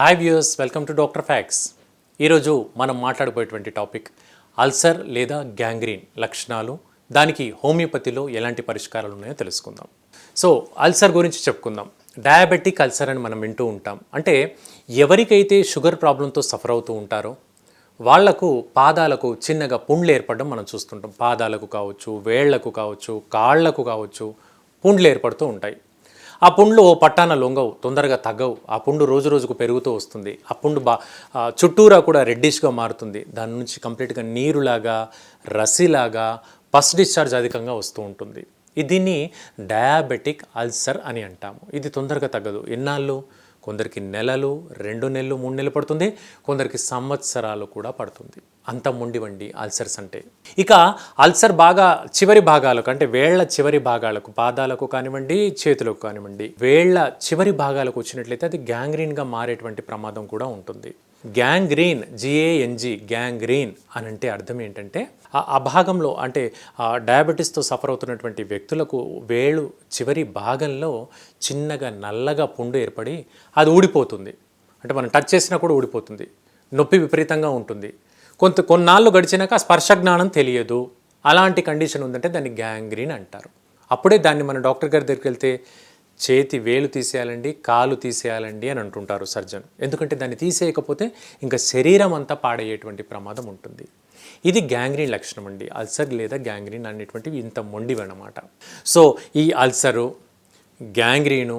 Hi viewers welcome to doctor facts ఈరోజు మనం మాట్లాడబోయేటువంటి టాపిక్ అల్సర్ లేదా గ్యాంగ్రీన్ లక్షణాలు దానికి హోమియోపతిలో ఎలాంటి పరిష్కారాలు ఉన్నాయో తెలుసుకుందాం. సో అల్సర్ గురించి చెప్పుకుందాం. డయాబెటిక్ అల్సర్ అని మనం వింటూ ఉంటాం. అంటే ఎవరికైతే షుగర్ ప్రాబ్లంతో సఫర్ అవుతూ ఉంటారో వాళ్ళకు పాదాలకు చిన్నగా పుండ్లు ఏర్పడడం మనం చూస్తుంటాం. పాదాలకు కావచ్చు వేళ్ళకు కావచ్చు కాళ్ళకు కావచ్చు పుండ్లు ఏర్పడుతూ ఉంటాయి. ఆ పుండ్లు ఓ పట్టాన లొంగవు తొందరగా తగ్గవు. ఆ పుండు రోజు రోజుకు పెరుగుతూ వస్తుంది. ఆ పుండు బా చుట్టూరా కూడా రెడ్డిష్గా మారుతుంది. దాని నుంచి కంప్లీట్గా నీరులాగా రసిలాగా పస్ డిశ్చార్జ్ అధికంగా వస్తూ ఉంటుంది. దీన్ని డయాబెటిక్ అల్సర్ అని అంటాము. ఇది తొందరగా తగ్గదు. ఎన్నాళ్ళు? కొందరికి నెలలు రెండు నెలలు మూడు నెలలు పడుతుంది. కొందరికి సంవత్సరాలు కూడా పడుతుంది. అంత ఉండివండి అల్సర్స్ అంటే. ఇక అల్సర్ బాగా చివరి భాగాలకు అంటే వేళ్ళ చివరి భాగాలకు పాదాలకు కానివ్వండి చేతులకు కానివ్వండి వేళ్ళ చివరి భాగాలకు వచ్చినట్లయితే అది గ్యాంగ్రీన్గా మారేటువంటి ప్రమాదం కూడా ఉంటుంది. గ్యాంగ్రీన్ జిఏఎన్జి గ్యాంగ్రీన్ అని అంటే అర్థం ఏంటంటే ఆ భాగంలో అంటే ఆ డయాబెటీస్తో సఫర్ అవుతున్నటువంటి వ్యక్తులకు వేళ్ళు చివరి భాగంలో చిన్నగా నల్లగా పుండు ఏర్పడి అది ఊడిపోతుంది. అంటే మనం టచ్ చేసినా కూడా ఊడిపోతుంది. నొప్పి విపరీతంగా ఉంటుంది. కొంత కొన్నాళ్ళు గడిచినాక స్పర్శ జ్ఞానం తెలియదు. అలాంటి కండిషన్ ఉందంటే దాన్ని గ్యాంగ్రీన్ అంటారు. అప్పుడే దాన్ని మన డాక్టర్ గారి దగ్గరికి వెళ్తే చేతి వేలు తీసేయాలండి కాలు తీసేయాలండి అని అంటుంటారు సర్జన్. ఎందుకంటే దాన్ని తీసేయకపోతే ఇంకా శరీరం అంతా పాడయ్యేటువంటి ప్రమాదం ఉంటుంది. ఇది గ్యాంగ్రీన్ లక్షణం అండి. అల్సర్ లేదా గ్యాంగ్రీన్ అనేటువంటివి ఇంత మొండివి అనమాట సో ఈ అల్సరు గ్యాంగ్రీను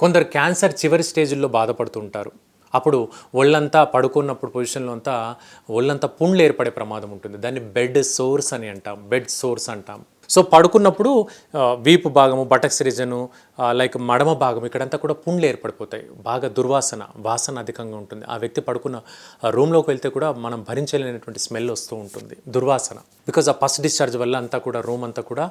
కొందరు క్యాన్సర్ చివరి స్టేజ్లో బాధపడుతుంటారు. అప్పుడు ఒళ్ళంతా పడుకున్నప్పుడు పొజిషన్లో అంతా ఒళ్ళంతా పుండ్లు ఏర్పడే ప్రమాదం ఉంటుంది. దాన్ని బెడ్ సోర్స్ అని అంటాం. బెడ్ సోర్స్ అంటాం. సో పడుకున్నప్పుడు వీపు భాగము బటక్స్ రీజను లైక్ మడమ భాగం ఇక్కడంతా కూడా పుండ్లు ఏర్పడిపోతాయి. బాగా దుర్వాసన వాసన అధికంగా ఉంటుంది. ఆ వ్యక్తి పడుకున్న ఆ రూమ్లోకి వెళ్తే కూడా మనం భరించలేనటువంటి స్మెల్ వస్తూ ఉంటుంది. దుర్వాసన. బికాజ్ ఆ పస్ డిశ్చార్జ్ వల్ల అంతా కూడా రూమ్ అంతా కూడా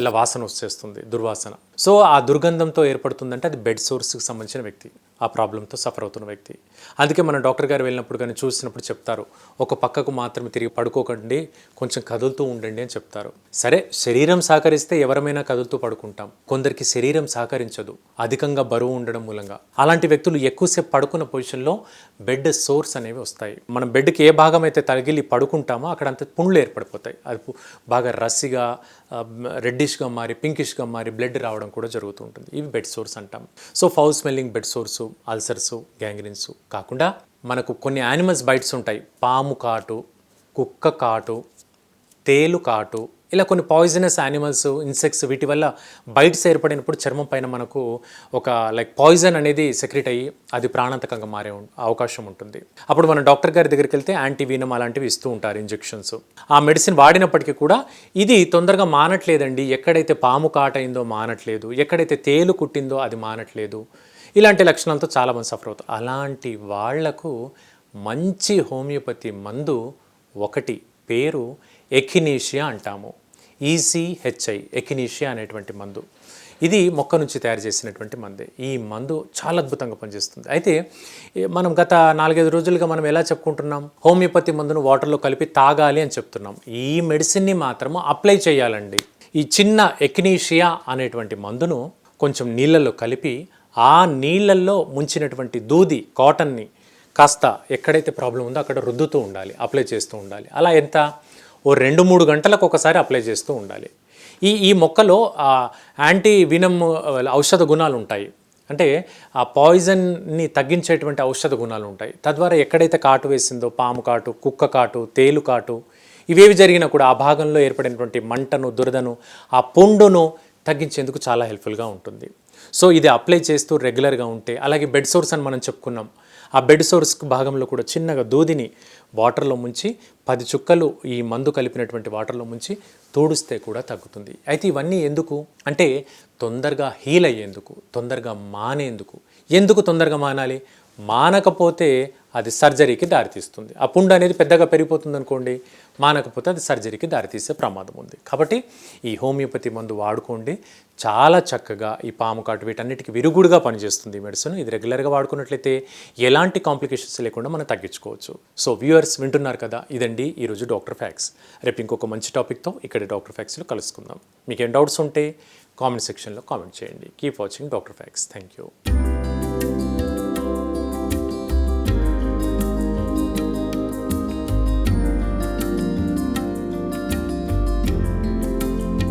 ఇలా వాసన వచ్చేస్తుంది దుర్వాసన. సో ఆ దుర్గంధంతో ఏర్పడుతుందంటే అది బెడ్ సోర్స్కి సంబంధించిన వ్యక్తి. ఆ ప్రాబ్లంతో సఫర్ అవుతున్న వ్యక్తి. అందుకే మన డాక్టర్ గారు వెళ్ళినప్పుడు కానీ చూసినప్పుడు చెప్తారు ఒక పక్కకు మాత్రమే తిరిగి పడుకోకండి కొంచెం కదులుతూ ఉండండి అని చెప్తారు. సరే శరీరం శరీరం సహకరిస్తే ఎవరమైనా కదులుతూ పడుకుంటాం. కొందరికి శరీరం సహకరించదు. అధికంగా బరువు ఉండడం మూలంగా. అలాంటి వ్యక్తులు ఎక్కువసేపు పడుకున్న పొజిషన్లో బెడ్ సోర్స్ అనేవి వస్తాయి. మనం బెడ్కి ఏ భాగం అయితే తగిలి పడుకుంటామో అక్కడ అంత పుండ్లు ఏర్పడిపోతాయి. అది బాగా రస్సిగా రెడ్డిష్గా మారి పింకిష్గా మారి బ్లడ్ రావడం కూడా జరుగుతూ ఉంటుంది. ఇవి బెడ్ సోర్స్ అంటాం. So foul smelling bed sores ulcers gangrenes కాకుండా మనకు కొన్ని యానిమల్స్ బైట్స్ ఉంటాయి. పాము కాటు కుక్క కాటు తేలు కాటు ఇలా కొన్ని పాయిజనస్ యానిమల్స్ ఇన్సెక్ట్స్ వీటి వల్ల బయట ఏర్పడినప్పుడు చర్మం పైన మనకు ఒక లైక్ పాయిజన్ అనేది సెక్రెట్ అయ్యి అది ప్రాణాంతకంగా మారే ఉం- అవకాశం ఉంటుంది. అప్పుడు మనం డాక్టర్ గారి దగ్గరికి వెళ్తే యాంటీవీనం అలాంటివి ఇస్తూ ఉంటారు ఇంజెక్షన్స్ ఆ మెడిసిన్ వాడినప్పటికీ కూడా ఇది తొందరగా మానట్లేదండి. ఎక్కడైతే పాము కాటైందో మానట్లేదు. ఎక్కడైతే తేలు కుట్టిందో అది మానట్లేదు. ఇలాంటి లక్షణాలతో చాలామంది సఫర్ అవుతారు. అలాంటి వాళ్ళకు మంచి హోమియోపతి మందు ఒకటి పేరు ఎకినీషియా అంటాము. ఈసీహెచ్ఐ ఎకినీషియా అనేటువంటి మందు. ఇది మొక్క నుంచి తయారు చేసినటువంటి మందే. ఈ మందు చాలా అద్భుతంగా పనిచేస్తుంది. అయితే మనం గత నాలుగైదు రోజులుగా మనం ఎలా చెప్పుకుంటున్నాం? హోమియోపతి మందును వాటర్లో కలిపి తాగాలి అని చెప్తున్నాం. ఈ మెడిసిన్ని మాత్రము అప్లై చేయాలండి. ఈ చిన్న ఎక్నీషియా అనేటువంటి మందును కొంచెం నీళ్ళల్లో కలిపి ఆ నీళ్ళల్లో ముంచినటువంటి దూది కాటన్ని కాస్త ఎక్కడైతే ప్రాబ్లం ఉందో అక్కడ రుద్దుతూ ఉండాలి అప్లై చేస్తూ ఉండాలి. అలా ఎంత? ఓ రెండు మూడు గంటలకు ఒకసారి అప్లై చేస్తూ ఉండాలి. ఈ ఈ మొక్కలో యాంటీ వినమ్ ఔషధ గుణాలు ఉంటాయి. అంటే ఆ పాయిజన్ని తగ్గించేటువంటి ఔషధ గుణాలు ఉంటాయి. తద్వారా ఎక్కడైతే కాటు వేసిందో పాము కాటు కుక్క కాటు తేలు కాటు ఇవేవి జరిగినా కూడా ఆ భాగంలో ఏర్పడినటువంటి మంటను దురదను ఆ పుండును తగ్గించేందుకు చాలా హెల్ప్ఫుల్గా ఉంటుంది. సో ఇది అప్లై చేస్తూ రెగ్యులర్గా ఉంటే అలాగే బెడ్ సోర్స్ అని మనం చెప్పుకున్నాం. ఆ బెడ్ సోర్స్ భాగంలో కూడా చిన్నగా దూదిని వాటర్లో ముంచి పది చుక్కలు ఈ మందు కలిపినటువంటి వాటర్లో ముంచి తోడుస్తే కూడా తగ్గుతుంది. అయితే ఇవన్నీ ఎందుకు? అంటే తొందరగా హీల్ అయ్యేందుకు తొందరగా మానేందుకు. ఎందుకు తొందరగా మానాలి? మానకపోతే అది సర్జరీకి దారితీస్తుంది. ఆ పుండు అనేది పెద్దగా పెరిగిపోతుంది అనుకోండి మానకపోతే అది సర్జరీకి దారితీసే ప్రమాదం ఉంది. కాబట్టి ఈ హోమియోపతి మందు వాడుకోండి. చాలా చక్కగా ఈ పాము కాటు వీటన్నిటికీ విరుగుడుగా పనిచేస్తుంది ఈ మెడిసిన్. ఇది రెగ్యులర్గా వాడుకున్నట్లయితే ఎలాంటి కాంప్లికేషన్స్ లేకుండా మనం తగ్గించుకోవచ్చు. సో వ్యూవర్స్ వింటున్నారు కదా ఇదండి ఈరోజు డాక్టర్ ఫ్యాక్స్. రేపు ఇంకొక మంచి టాపిక్తో ఇక్కడ డాక్టర్ ఫ్యాక్స్లో కలుసుకుందాం. మీకు ఏం డౌట్స్ ఉంటే కామెంట్ సెక్షన్లో కామెంట్ చేయండి. Keep watching doctor facts. Thank you